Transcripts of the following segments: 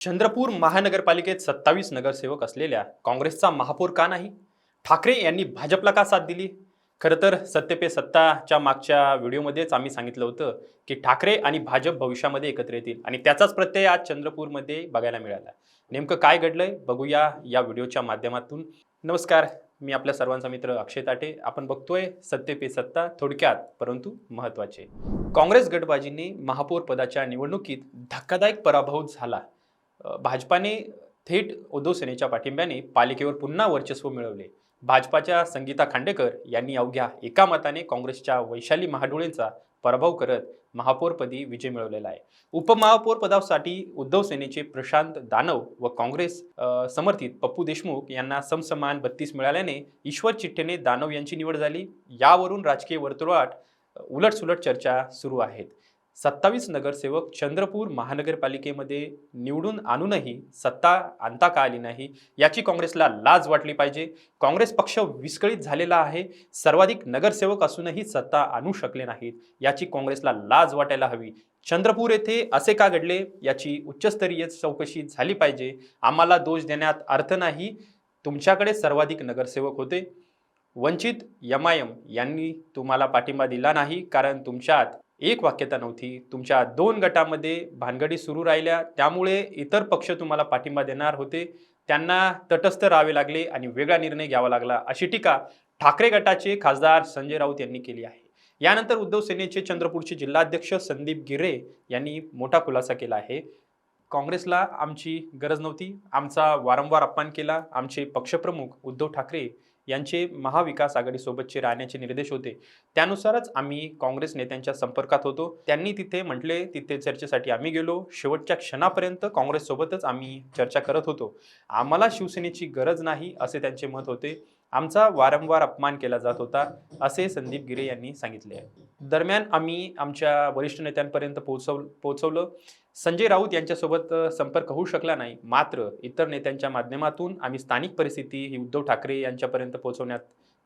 चंद्रपूर महानगरपालिकेत सत्तावीस नगरसेवक असलेल्या काँग्रेसचा महापौर का नाही? ठाकरे यांनी भाजपला का साथ दिली? खरं तर सत्य पे सत्ताच्या मागच्या व्हिडिओमध्येच आम्ही सांगितलं होतं की ठाकरे आणि भाजप भविष्यामध्ये एकत्र येतील आणि त्याचाच प्रत्यय आज चंद्रपूरमध्ये बघायला मिळाला. नेमकं काय घडलंय? बघूया या व्हिडिओच्या माध्यमातून. नमस्कार मी आपल्या सर्वांचा मित्र अक्षय ताटे. आपण बघतोय सत्य पे सत्ता थोडक्यात परंतु महत्त्वाचे काँग्रेस गटबाजींनी महापौर पदाच्या निवडणुकीत धक्कादायक पराभव झाला. भाजपाने थेट उद्धव सेनेच्या पाठिंब्याने पालिकेवर पुन्हा वर्चस्व मिळवले. भाजपाच्या संगीता खांडेकर यांनी अवघ्या एका मताने काँग्रेसच्या वैशाली महाडोळेंचा पराभव करत महापौरपदी विजय मिळवलेला आहे. उपमहापौर पदासाठी उद्धव सेनेचे प्रशांत दानव व काँग्रेस समर्थित पप्पू देशमुख यांना समसमान बत्तीस मिळाल्याने ईश्वर चिठ्ठेने दानव यांची निवड झाली. यावरून राजकीय वर्तुळात उलटसुलट चर्चा सुरू आहेत. सत्तावीस नगरसेवक चंद्रपूर महानगरपालिकेमध्ये निवडून आणूनही सत्ता आणता का आली नाही याची काँग्रेसला लाज वाटली पाहिजे. काँग्रेस पक्ष विस्कळीत झालेला आहे. सर्वाधिक नगरसेवक असूनही सत्ता आणू शकले नाहीत. याची काँग्रेसला लाज वाटायला हवी. चंद्रपूर येथे असे का घडले? याची उच्चस्तरीय चौकशी झाली पाहिजे. आम्हाला दोष देण्यात अर्थ नाही. तुमच्याकडे सर्वाधिक नगरसेवक होते. वंचित यमायम यांनी तुम्हाला पाठिंबा दिला नाही कारण तुमच्यात एक वाक्यता नव्हती. तुमच्या दोन गटामध्ये भानगडी सुरू राहिल्या. त्यामुळे इतर पक्ष तुम्हाला पाठिंबा देणार होते. त्यांना तटस्थ राहावे लागले आणि वेगळा निर्णय घ्यावा लागला अशी टीका ठाकरे गटाचे खासदार संजय राऊत यांनी केली आहे. यानंतर उद्धव सेनेचे चंद्रपूरचे जिल्हाध्यक्ष संदीप गिरे यांनी मोठा खुलासा केला आहे. काँग्रेसला आमची गरज नव्हती. आमचा वारंवार अपमान केला. आमचे पक्षप्रमुख उद्धव ठाकरे यांचे महाविकास आघाडीसोबतचे राहण्याचे निर्देश होते. त्यानुसारच आम्ही काँग्रेस नेत्यांच्या संपर्कात होतो. त्यांनी तिथे म्हटले तिथे चर्चेसाठी आम्ही गेलो. शेवटच्या क्षणापर्यंत काँग्रेससोबतच आम्ही चर्चा करत होतो. आम्हाला शिवसेनेची गरज नाही असे त्यांचे मत होते. आमचा वारंवार अपमान केला जात होता असे संदीप गिरे यांनी सांगितले. आहे दरम्यान आम्ही आमच्या वरिष्ठ नेत्यांपर्यंत पोहोचव पोहोचवलं. संजय राऊत यांच्यासोबत संपर्क होऊ शकला नाही. मात्र इतर नेत्यांच्या माध्यमातून आम्ही स्थानिक परिस्थिती ही उद्धव ठाकरे यांच्यापर्यंत पोहोचवण्यात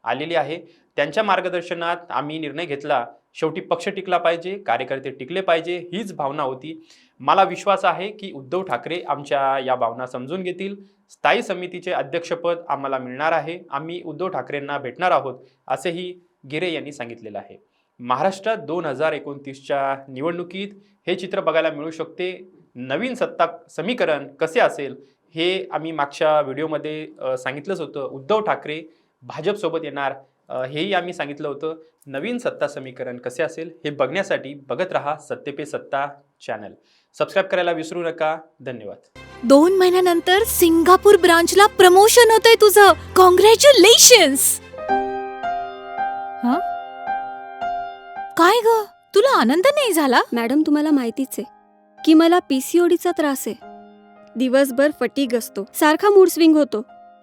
आलेली आहे. त्यांच्या मार्गदर्शनात आम्ही निर्णय घेतला शेवटी पक्ष टिकला पाहिजे कार्यकर्ते टिकले पाहिजे हीच भावना होती. मला विश्वास आहे की उद्धव ठाकरे आमच्या या भावना समजून घेतील. स्थायी समितीचे अध्यक्षपद आम्हाला मिळणार आहे. आम्ही उद्धव ठाकरेंना भेटणार आहोत असेही गिरे यांनी सांगितलेलं आहे. महाराष्ट्रात दोन हजार एकोणतीसच्या निवडणुकीत हे चित्र बघायला मिळू शकते. नवीन सत्ता समीकरण कसे असेल हे आम्ही मागच्या व्हिडिओमध्ये सांगितलंच होतं. उद्धव ठाकरे भाजपसोबत येणार हेही आम्ही सांगितलं होतं. नवीन सत्ता समीकरण कसे असेल हे बघण्यासाठी बघत रहा सत्य पे सत्ता चॅनल सबस्क्राईब करायला विसरू नका. धन्यवाद. दोन महिन्यानंतर सिंगापूर ब्रांचला प्रमोशन होतंय तुझं. कॉंग्रॅच्युलेशन्स काय ग? तुला आनंद नाही झाला? मॅडम तुम्हाला माहितीच आहे की मला पीसीओडीचा त्रास आहे. दिवसभर फटीग असतो. सारखा मूड स्विंग होतो.